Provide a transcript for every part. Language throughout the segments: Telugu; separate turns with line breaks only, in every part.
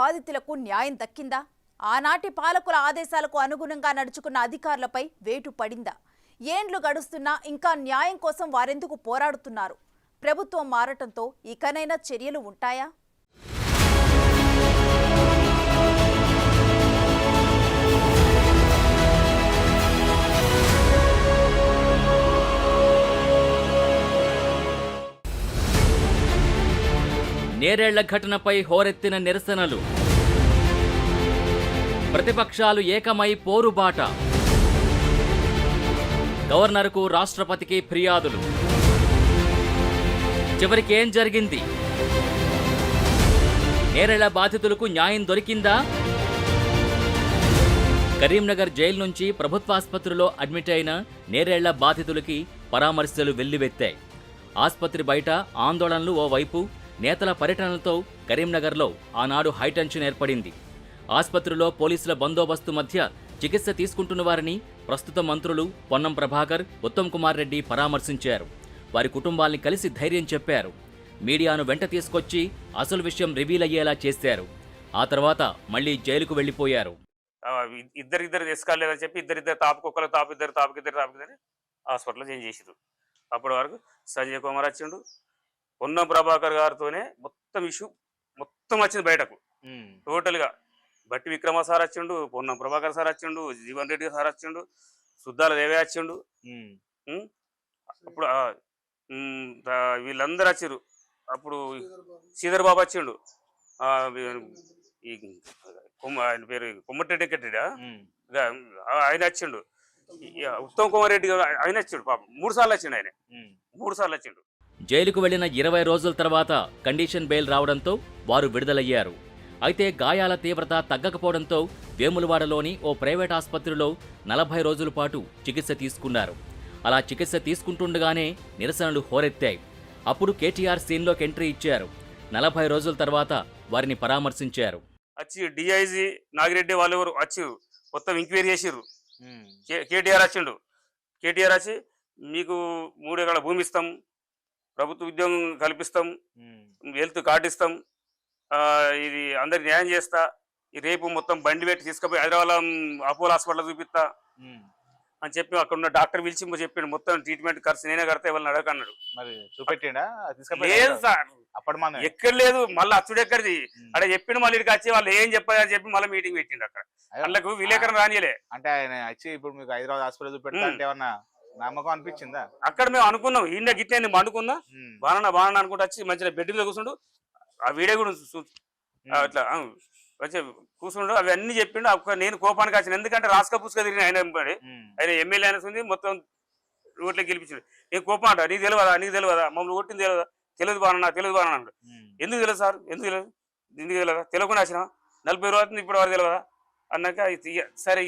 బాధితులకు న్యాయం దక్కిందా? ఆనాటి పాలకుల ఆదేశాలకు అనుగుణంగా నడుచుకున్న అధికారులపై వేటు పడిందా? ఏండ్లు గడుస్తున్నా ఇంకా న్యాయం కోసం వారెందుకు పోరాడుతున్నారు? ప్రభుత్వం మారటంతో ఇకనైనా చర్యలు ఉంటాయా?
నేరేళ్ళ ఘటనపై హోరెత్తిన నిరసనలు. ప్రతిపక్షాలు ఏకమై పోరుబాట. గవర్నర్కు రాష్ట్రపతికి ఫిర్యాదులు. చివరికి ఏం జరిగింది? నేరేళ్ళ బాధితులకు న్యాయం దొరికిందా? కరీంనగర్ జైలు నుంచి ప్రభుత్వాసుపత్రిలో అడ్మిట్ అయిన నేరేళ్ళ బాధితులకి పరామర్శలు వెల్లువెత్తాయి. ఆసుపత్రి బయట ఆందోళనలు ఓవైపు నేతల పర్యటనలతో కరీంనగర్లో ఆనాడు హైటెన్షన్ ఏర్పడింది ఆసుపత్రిలో పోలీసుల బందోబస్తు మధ్య చికిత్స తీసుకుంటున్న వారిని ప్రస్తుత మంత్రులు పొన్నం ప్రభాకర్ ఉత్తమ్ కుమార్ రెడ్డి పరామర్శించారు వారి కుటుంబాల్ని కలిసి ధైర్యం చెప్పారు మీడియాను వెంట తీసుకొచ్చి అసలు విషయం రివీల్ అయ్యేలా చేశారు ఆ తర్వాత మళ్ళీ జైలుకు వెళ్ళిపోయారు
ఇద్దరిద్దరు ఇ- తీసుకోలేదని చెప్పి ఇద్దరిద్దరు తాపుకొక్కలు తాపుకు తాపు ఇద్దరు తాపుకి ఇద్దరు హాస్పిటల్లో చేంజ్ చేసారు అప్పటి వరకు సంజయ్ కుమార్ వచ్చిండు పొన్నం ప్రభాకర్ గారితోనే మొత్తం ఇష్యూ మొత్తం వచ్చింది బయటకు. టోటల్గా బట్టి విక్రమ సార్ వచ్చిండు పొన్నం ప్రభాకర్ సార్ వచ్చిండు జీవన్ రెడ్డి సార్ వచ్చిండు సుద్దాల దేవే వచ్చిండు? అప్పుడు వీళ్ళందరూ వచ్చారు అప్పుడు శ్రీధర్ బాబు వచ్చిండు. ఆయన పేరు కొమ్మటిరెడ్డి ఇక ఆయన వచ్చిండు. ఉత్తమ్ కుమార్ రెడ్డి గారు ఆయన వచ్చిండు పాపం. మూడు సార్లు వచ్చిండు ఆయన. మూడు సార్లు వచ్చిండు.
జైలుకు వెళ్ళిన ఇరవై రోజుల తర్వాత కండిషన్ బెయిల్ రావడంతో వారు విడుదలయ్యారు. అయితే గాయాల తీవ్రత తగ్గకపోవడంతో వేములవాడలోని ఓ ప్రైవేట్ ఆసుపత్రిలో నలభై రోజుల పాటు చికిత్స తీసుకున్నారు. అలా చికిత్స తీసుకుంటుండగానే నిరసనలు హోరెత్తాయి. అప్పుడు కేటీఆర్ సీన్లోకి ఎంట్రీ ఇచ్చారు. నలభై రోజుల తర్వాత వారిని పరామర్శించారు.
వచ్చి డిఐజీ నాగిరెడ్డి వాళ్ళు ఎవరు వచ్చి మొత్తం ఎంక్వైరీ చేసిర్రు. కే- కేటీఆర్ వచ్చిండు కేటీఆర్ వచ్చి మీకు మూడు ఎకరాల భూమి ఇస్తాం ప్రభుత్వ ఉద్యోగం కల్పిస్తాం హెల్త్ కార్డు ఇస్తాం ఆ, ఇది అందరికి న్యాయం చేస్తా ఈ రేపు మొత్తం బండి పెట్టి తీసుకుపోయి హైదరాబాద్ అపోలో హాస్పిటల్ చూపిస్తా అని చెప్పి అక్కడ ఉన్న డాక్టర్ పిలిచి చెప్పిండు మొత్తం ట్రీట్మెంట్ ఖర్చు నేనే కడితే
మరి చూపెట్టిండా?
లేదు సార్.
మన.
ఎక్కడ లేదు మళ్ళీ అచ్చుడు ఎక్కడిది అక్కడ చెప్పిండు మళ్ళీ ఇక్కడికి వచ్చి వాళ్ళు ఏం చెప్పారని చెప్పి మళ్ళీ మీటింగ్ పెట్టిండు అక్కడ. వాళ్ళకు విలేకరణ రానియలే.
అంటే ఆయన వచ్చి ఇప్పుడు మీకు హైదరాబాద్ హాస్పిటల్
ఉమ్.
అంటే ఏమన్నా నమ్మకం అనిపించిందా?
అక్కడ మేము అనుకున్నాం ఈయన గిట్టే నేను పండుకున్నా.
ఉమ్.
బాగా బాగా అనుకుంటూ వచ్చి మంచిగా బెడ్ మీద కూర్చుండు. ఆ వీడియో కూడా అట్లా వచ్చి కూర్చుండు. అవి అన్ని చెప్పిండు నేను కోపానికి వచ్చిన. ఎందుకంటే రాసుక పుసుక తిరిగిన ఆయన. ఆయన ఎమ్మెల్యే అనేసి మొత్తం రోడ్లో గెలిపించాడు. నేను కోపం అంట నీకు తెలియదా నీకు తెలియదా మమ్మల్ని కొట్టింది తెలియదా తెలియదు బాగా తెలియదు బాగా అన్నాడు. ఎందుకు తెలియదు సార్? ఎందుకు తెలియదు ఎందుకు తెలియదా తెలియకుండా వచ్చిన? నలభై రోజులు ఇప్పుడు వరకు తెలియదా అన్నాక సరే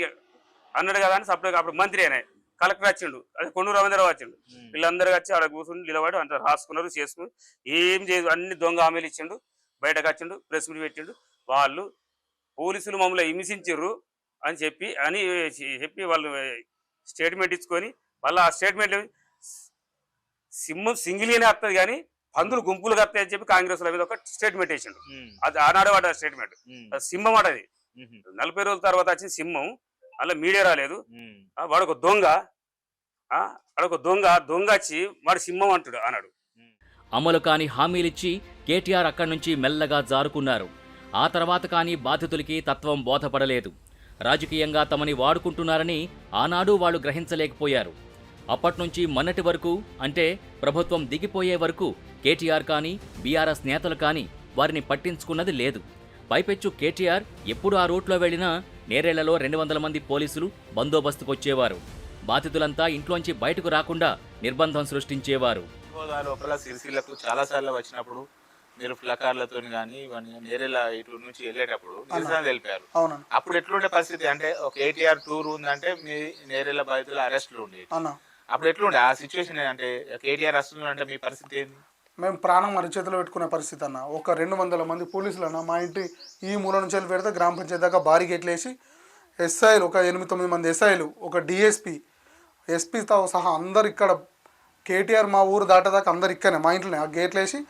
అన్నాడు కదా అని సపరేట్ అప్పుడు మంత్రి అయినా కలెక్టర్ వచ్చిండు. అది కొండూరు రవీంద్రరావు వచ్చిండు. వీళ్ళందరూ వచ్చి ఆడ కూర్చుని నిలబడి అంత రాసుకున్నారు చేసుకున్నారు. ఏం చేయదు అన్ని దొంగ హామీలు ఇచ్చిండు. బయటకు వచ్చిండు ప్రెస్ మీట్ పెట్టిండు. వాళ్ళు పోలీసులు మమ్మల్ని హింసించారు అని చెప్పి అని చెప్పి వాళ్ళు స్టేట్మెంట్ ఇచ్చుకొని మళ్ళీ ఆ స్టేట్మెంట్ సింహం సింగిల్గానే వస్తుంది కానీ పందులు గుంపులుగా వస్తాయి అని చెప్పి కాంగ్రెస్ మీద ఒక స్టేట్మెంట్ వేసిండు. అది ఆనాడు వాడు స్టేట్మెంట్. సింహం
ఉమ్.
నలభై రోజుల తర్వాత వచ్చింది సింహం. అలా మీడియా రాలేదు.
ఉమ్.
ఆ, వాడు ఒక దొంగ. ఆ, వాడు ఒక దొంగ దొంగ వచ్చి వాడు సింహం అంటాడు అన్నాడు.
అమలు కాని హామీలిచ్చి కేటీఆర్ అక్కడి నుంచి మెల్లగా జారుకున్నారు. ఆ తర్వాత కానీ బాధితులకి తత్వం బోధపడలేదు. రాజకీయంగా తమని వాడుకుంటున్నారని ఆనాడు వాళ్ళు గ్రహించలేకపోయారు. అప్పట్నుంచి మొన్నటి వరకు అంటే ప్రభుత్వం దిగిపోయే వరకు కేటీఆర్ కానీ బీఆర్ఎస్ నేతలు కానీ వారిని పట్టించుకున్నది లేదు. పైపెచ్చు కేటీఆర్ ఎప్పుడు ఆ రూట్లో వెళ్ళినా నేరేళ్ళలో రెండు వందల మంది పోలీసులు బందోబస్తుకొచ్చేవారు. బాధితులంతా ఇంట్లోంచి బయటకు రాకుండా నిర్బంధం సృష్టించేవారు.
లోపల సిరిసిల్లకు చాలా సార్లు వచ్చినప్పుడు మీరు ఫ్లకార్లతో కానీ ఇవన్నీ నేరేలా ఇటు నుంచి వెళ్ళేటప్పుడు నిరసన తెలిపారు. అప్పుడు ఎట్లుండే పరిస్థితి అంటే ఒక ఏటీఆర్ టూర్ ఉందంటే మీ నేరేల బాధితుల అరెస్టులు ఉండేవి. అప్పుడు ఎట్లుండే? ఆ సిచ్యువేషన్ అంటే కేటీఆర్ వస్తుందంటే మీ పరిస్థితి ఏంది?
మేము ప్రాణం మరి చేతిలో పెట్టుకునే పరిస్థితి అన్న. ఒక రెండు వందల మంది పోలీసులు అన్న మా ఇంటి ఈ మూల నుంచి వెళ్ళి పెడితే గ్రామ పంచాయతీ దాకా భారీ గేట్లు వేసి ఎస్ఐలు ఒక ఎనిమిది తొమ్మిది మంది ఎస్ఐలు ఒక డిఎస్పి ఎస్పీతో సహా అందరు ఇక్కడ కేటీఆర్ మా ఊరు దాటేదాకా అందరు ఇక్కడనే మా ఇంట్లోనే ఆ గేట్లు వేసి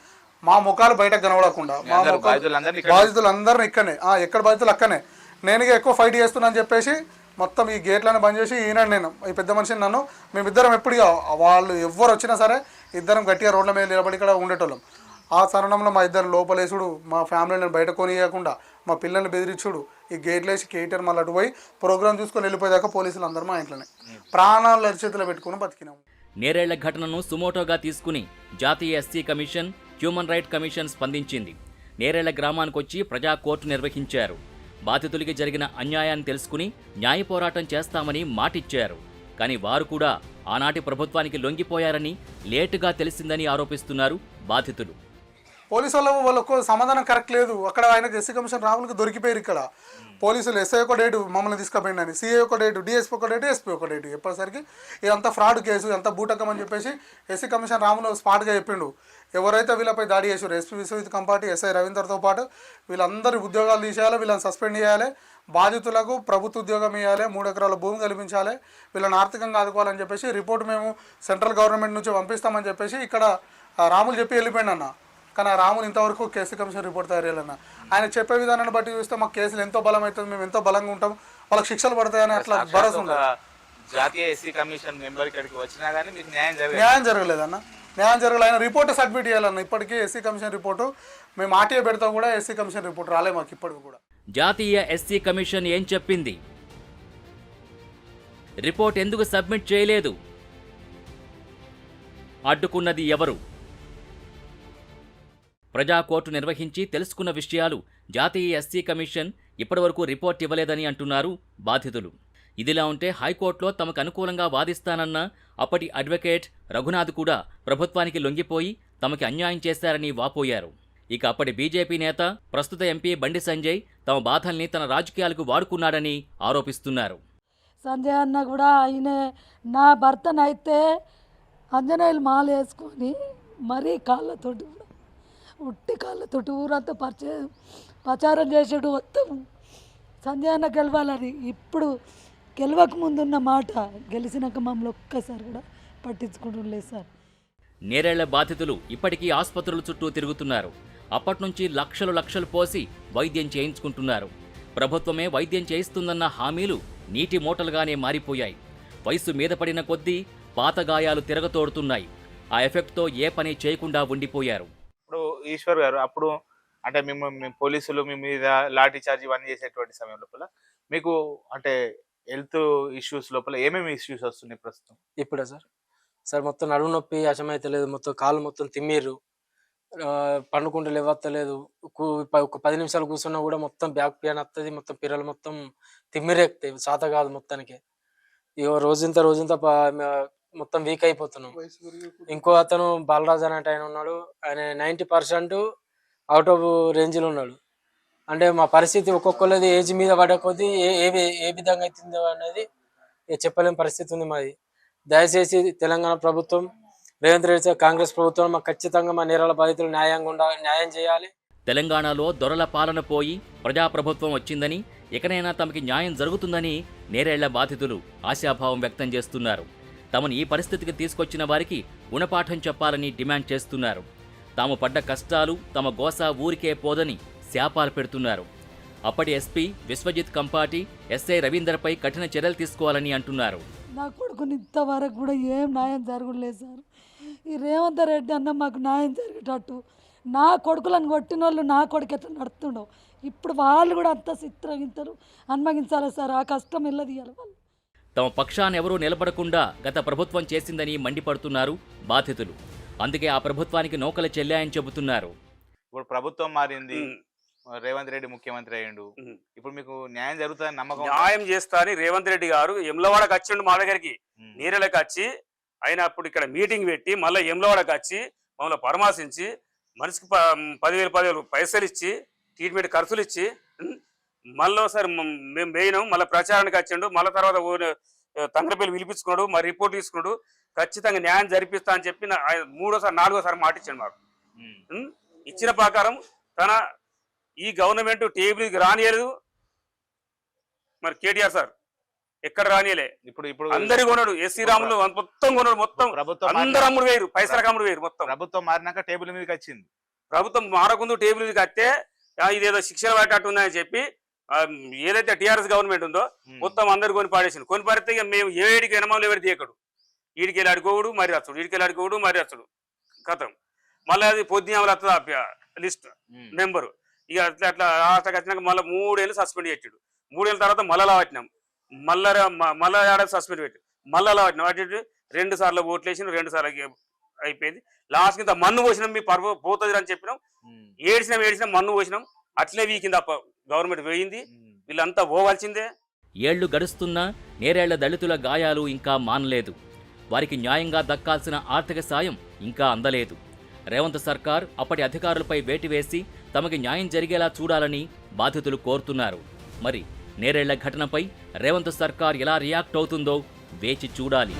మా ముఖాలు బయటకు కనబడకుండా మా ముఖాలు
బాధితులందరినీ ఇక్కడ
బాధితులందరినీ ఇక్కడనే. ఆ, ఎక్కడ బాధితులు అక్కనే నేనుగా ఎక్కువ ఫైట్ చేస్తున్నా అని చెప్పేసి మొత్తం ఈ గేట్లను బంద్ చేసి ఈయన నేను ఈ పెద్ద మనిషిని నన్ను మేమిద్దరం ఎప్పుడు వాళ్ళు ఎవ్వరు వచ్చినా సరే ఇద్దరం గట్టిగా రోడ్ల మీద నిలబడి ఇక్కడ ఉండేటోళ్ళం. ఆ తరుణంలో మా ఇద్దరు లోపలేసుడు మా ఫ్యామిలీని బయట కొనియకుండా మా పిల్లల్ని బెదిరించుడు. ఈ గేట్లు వేసి కేటీఆర్ మళ్ళీ అటు పోయి ప్రోగ్రామ్ చూసుకొని వెళ్ళిపోయేదాకా పోలీసులు అందరూ మా ఇంట్లోనే. ప్రాణాలు అరిచేతిలో పెట్టుకుని బతికినాము
నేరేళ్ళ ఘటనను సుమోటోగా తీసుకుని జాతీయ SC commission human right commission స్పందించింది. నేరేళ్ళ గ్రామానికొచ్చి ప్రజా కోర్టు నిర్వహించారు. బాధితులకి జరిగిన అన్యాయాన్ని తెలుసుకుని న్యాయ పోరాటం చేస్తామని మాటిచ్చారు. కానీ వారు కూడా ఆనాటి ప్రభుత్వానికి లొంగిపోయారని లేటుగా తెలిసిందని ఆరోపిస్తున్నారు బాధితులు.
పోలీసు వాళ్ళు వాళ్ళకు సమాధానం కరెక్ట్ లేదు. అక్కడ ఆయనకు ఎస్సీ కమిషన్ రాములకు దొరికిపోయారు ఇక్కడ. పోలీసులు ఎస్ఐ ఒక డేటు మమ్మల్ని తీసుకుపోయింది అని. సిఐ ఒక డేటు డిఎస్పీ ఒక డేటు ఎస్పీ ఒక డేటు చెప్పేసరికి ఇదంతా ఫ్రాడ్ కేసు ఎంత బూటకం అని చెప్పేసి ఎస్సీ కమిషన్ రాములు స్పాట్గా చెప్పిండు. ఎవరైతే వీళ్ళపై దాడి చేశారు ఎస్పీ విశ్వజిత్ కంపాటి ఎస్ఐ రవీందర్తో పాటు వీళ్ళందరి ఉద్యోగాలు తీసేయాలి వీళ్ళని సస్పెండ్ చేయాలి. బాధితులకు ప్రభుత్వ ఉద్యోగం ఇవ్వాలి మూడు ఎకరాల భూమి కల్పించాలి. వీళ్ళని ఆర్థికంగా ఆదుకోవాలని చెప్పేసి రిపోర్ట్ మేము సెంట్రల్ గవర్నమెంట్ నుంచి పంపిస్తామని చెప్పేసి ఇక్కడ రాములు చెప్పి వెళ్ళిపోయింది అన్న. కానీ ఆ రాములు ఇంతవరకు కేసు కమిషన్ రిపోర్ట్ తయారు చేయాలన్న ఆయన చెప్పే విధానాన్ని బట్టి చూస్తే మాకు కేసులు ఎంతో బలం అవుతుంది మేము ఎంతో బలంగా ఉంటాం వాళ్ళకి శిక్షలు పడతాయని అట్లా భరోసా
జాతీయ ఎస్సీ కమిషన్ మెంబర్ ఇక్కడికి వచ్చినా కానీ మీకు న్యాయం జరగదు
న్యాయం జరగలేదన్న. న్యాయం జరగలేదు. ఆయన రిపోర్ట్ సబ్మిట్ చేయాలన్న. ఇప్పటికీ ఎస్సీ కమిషన్ రిపోర్టు మేము ఆర్టీఏ పెడతాం కూడా ఎస్సీ కమిషన్ రిపోర్ట్ రాలే మాకు ఇప్పటికి కూడా.
జాతీయ ఎస్సీ కమిషన్ ఏం చెప్పింది? రిపోర్ట్ ఎందుకు సబ్మిట్ చేయలేదు? అడ్డుకున్నది ఎవరు? ప్రజా కోర్టు నిర్వహించి తెలుసుకున్న విషయాలు జాతీయ ఎస్సీ కమిషన్ ఇప్పటివరకు రిపోర్ట్ ఇవ్వలేదని అంటున్నారు బాధితులు. ఇదిలా ఉంటే హైకోర్టులో తమకు అనుకూలంగా వాదిస్తానన్న అప్పటి అడ్వకేట్ రఘునాథ్ కూడా ప్రభుత్వానికి లొంగిపోయి తమకి అన్యాయం చేశారని వాపోయారు. ఇక అప్పటి బీజేపీ నేత ప్రస్తుత ఎంపీ బండి సంజయ్ తమ బాధల్ని తన రాజకీయాలకు వాడుకున్నాడని ఆరోపిస్తున్నారు.
సంజయ్ అన్న కూడా ఆయనే నా భర్తనైతే అంజనేయులు మాల వేసుకొని మరీ కాళ్ళతోటి కూడా ఉట్టి కాళ్ళతో ఊరంతా పరిచయం ప్రచారం చేసాడు మొత్తం. సంజయ్ అన్న గెలవాలని. ఇప్పుడు గెలవక ముందున్న మాట గెలిచినాక మమ్మల్ని ఒక్కసారి కూడా పట్టించుకుంటూ లేదు సార్.
నేరేళ్ళ బాధితులు ఇప్పటికీ ఆసుపత్రుల చుట్టూ తిరుగుతున్నారు. అప్పట్నుంచి లక్షలు లక్షలు పోసి వైద్యం చేయించుకుంటున్నారు. ప్రభుత్వమే వైద్యం చేయిస్తుందన్న హామీలు నీటి మూటలుగానే మారిపోయాయి. వయసు మీద పడిన కొద్దీ పాత గాయాలు తిరగతోడుతున్నాయి ఆ ఎఫెక్ట్తో ఏ పని చేయకుండా ఉండిపోయారు.
ఈశ్వర్ గారు అప్పుడు అంటే మిమ్మల్ని పోలీసులు మీ మీద లాఠీ చార్జ్ ఇవన్నీ చేసేటువంటి సమయం లోపల మీకు అంటే హెల్త్ ఇష్యూస్ లోపల ఏమేమి ఇష్యూస్ వస్తున్నాయి ప్రస్తుతం?
ఇప్పుడే సార్? సార్ మొత్తం నడుము నొప్పి అసమైతలేదు మొత్తం కాళ్ళు మొత్తం తిమ్మిర్రు పండుకుంటే లేవత్తలేదు ఒక పది నిమిషాలు కూర్చున్నా కూడా మొత్తం బ్యాక్ పెయిన్ వస్తుంది మొత్తం పిల్లలు మొత్తం తిమ్మిరెక్తాయి సాత కాదు మొత్తానికి. ఇక రోజంతా రోజంతా మొత్తం వీక్ అయిపోతున్నాం. ఇంకో అతను బాలరాజ్ అనే ఆయన ఉన్నాడు. ఆయన నైంటీ పర్సెంట్ అవుట్ ఆఫ్ రేంజ్లో ఉన్నాడు. అంటే మా పరిస్థితి ఒక్కొక్కరిది ఏజ్ మీద పడే కొద్దీ ఏ ఏ ఏ విధంగా అవుతుందో అనేది చెప్పలేని పరిస్థితి ఉంది మాది. దయచేసి తెలంగాణ ప్రభుత్వం రేవంత్ రెడ్డి సార్ కాంగ్రెస్ ప్రభుత్వం మాకు ఖచ్చితంగా మా నేరాల బాధితులు న్యాయంగా ఉండ న్యాయం చేయాలి.
తెలంగాణలో దొరల పాలన పోయి ప్రజాప్రభుత్వం వచ్చిందని ఇకనైనా తమకి న్యాయం జరుగుతుందని నేరేళ్ళ బాధితులు ఆశాభావం వ్యక్తం చేస్తున్నారు. తమను ఈ పరిస్థితికి తీసుకొచ్చిన వారికి గుణపాఠం చెప్పాలని డిమాండ్ చేస్తున్నారు. తాము పడ్డ కష్టాలు తమ గోస ఊరికే పోదని శాపాలు పెడుతున్నారు. అప్పటి ఎస్పీ విశ్వజిత్ కంపాటి ఎస్ఐ రవీందర్పై కఠిన చర్యలు తీసుకోవాలని అంటున్నారు.
నా కొడుకుని ఇంతవరకు కూడా ఏం న్యాయం జరగలేదు సార్. ఈ రేవంత్ రెడ్డి అన్న మాకు న్యాయం జరిగేటట్టు. నా కొడుకులను కొట్టిన వాళ్ళు నా కొడుకు ఎట్లా నడుతుండవు ఇప్పుడు వాళ్ళు కూడా అంత చిత్రగింతలు అన్మగించాలి సార్. ఆ కష్టం వెళ్ళదీయాలి వాళ్ళు.
తమ పక్షాన ఎవరూ నిలబడకుండా గత ప్రభుత్వం చేసిందని మండిపడుతున్నారు బాధితులు అందుకే ఆ ప్రభుత్వానికి నౌకలు చెల్లాయని చెబుతున్నారు
ఇప్పుడు ప్రభుత్వం మారింది రేవంత్ రెడ్డి ముఖ్యమంత్రి అయ్యిండు. ఇప్పుడు మీకు న్యాయం జరుగుతుందని నమ్మకం?
న్యాయం చేస్తా అని రేవంత్ రెడ్డి గారు ఎమ్లవాడకి వచ్చిండు మా దగ్గరికి. నీరలకు వచ్చి ఆయన అప్పుడు ఇక్కడ మీటింగ్ పెట్టి మళ్ళీ ఎమ్లవాడకి వచ్చి మమ్మల్ని పరామర్శించి మనిషికి ప- పదివేలు పదివేలు పైసలు ఇచ్చి ట్రీట్మెంట్ ఖర్చులు ఇచ్చి మళ్ళీ ఒకసారి మేము పోయినాం మళ్ళీ ప్రచారానికి వచ్చిండు మళ్ళీ తర్వాత తంగరపల్లి పిలిపించుకున్నాడు మా రిపోర్ట్ తీసుకున్నాడు ఖచ్చితంగా న్యాయం జరిపిస్తా అని చెప్పి ఆయన మూడోసారి నాలుగోసారి మాట ఇచ్చాడు మాకు. ఇచ్చిన ప్రకారం తన ఈ గవర్నమెంట్ టేబుల్కి రానియలేదు. మరి కేటీఆర్ సార్ ఎక్కడ రానియలే?
ఇప్పుడు ఇప్పుడు
అందరి కొన్నాడు ఎస్సీ రాములు మొత్తం కొన్నాడు మొత్తం
ప్రభుత్వం
అందరు అమ్ముడు వేరు పైసలకు అమ్ముడు వేరు మొత్తం.
ప్రభుత్వం మారినాక టేబుల్ మీదకి వచ్చింది.
ప్రభుత్వం మారకుందు టేబుల్ మీద కట్టే ఆ, ఇదేదో శిక్షణ పట్టేట్టు ఉందని చెప్పి ఏదైతే టీఆర్ఎస్ గవర్నమెంట్ ఉందో మొత్తం అందరు కొని పాడేసింది కొని పాడితే ఇక మేము ఏడికి ఎనమాలు ఎవరి తీయకడు ఈడికి వెళ్ళి అడుకోడు మరి రచ్చుడు ఈడికి వెళ్ళి అడుకోడు మరి రచ్చుడు కథం. మళ్ళీ అది పొద్దున వస్తుంది లిస్ట్. నెంబరు. ఇక అట్లా అట్లా లాస్ట్కి వచ్చినాక మళ్ళీ మూడేళ్ళు సస్పెండ్ పెట్టాడు మూడేళ్ళ తర్వాత మళ్ళా పట్టినాం మళ్ళా మళ్ళా ఏడాది సస్పెండ్ పెట్టి మళ్ళా పట్టినాం అటు రెండు సార్లు ఓట్లు వేసిన రెండు సార్లు అయిపోయింది. లాస్ట్ ఇంత మన్ను పోసినాం మీ పర్వ పోతుంది అని చెప్పినాం.
ఉమ్.
ఏడ్చినాం ఏడ్చినాం మన్ను పోసినాం. అట్లే వీకింది అప్ప గవర్నమెంట్ వేయింది
ఉమ్.
వీళ్ళంతా పోవాల్సిందే.
ఏళ్ళు గడుస్తున్నా నేరేళ్ళ దళితుల గాయాలు ఇంకా మానలేదు. వారికి న్యాయంగా దక్కాల్సిన ఆర్థిక సాయం ఇంకా అందలేదు. రేవంత్ సర్కార్ అప్పటి అధికారులపై వేటు వేసి తమకి న్యాయం జరిగేలా చూడాలని బాధితులు కోరుతున్నారు. మరి నేరేళ్ళ ఘటనపై రేవంత్ సర్కార్ ఎలా రియాక్ట్ అవుతుందో వేచి చూడాలి.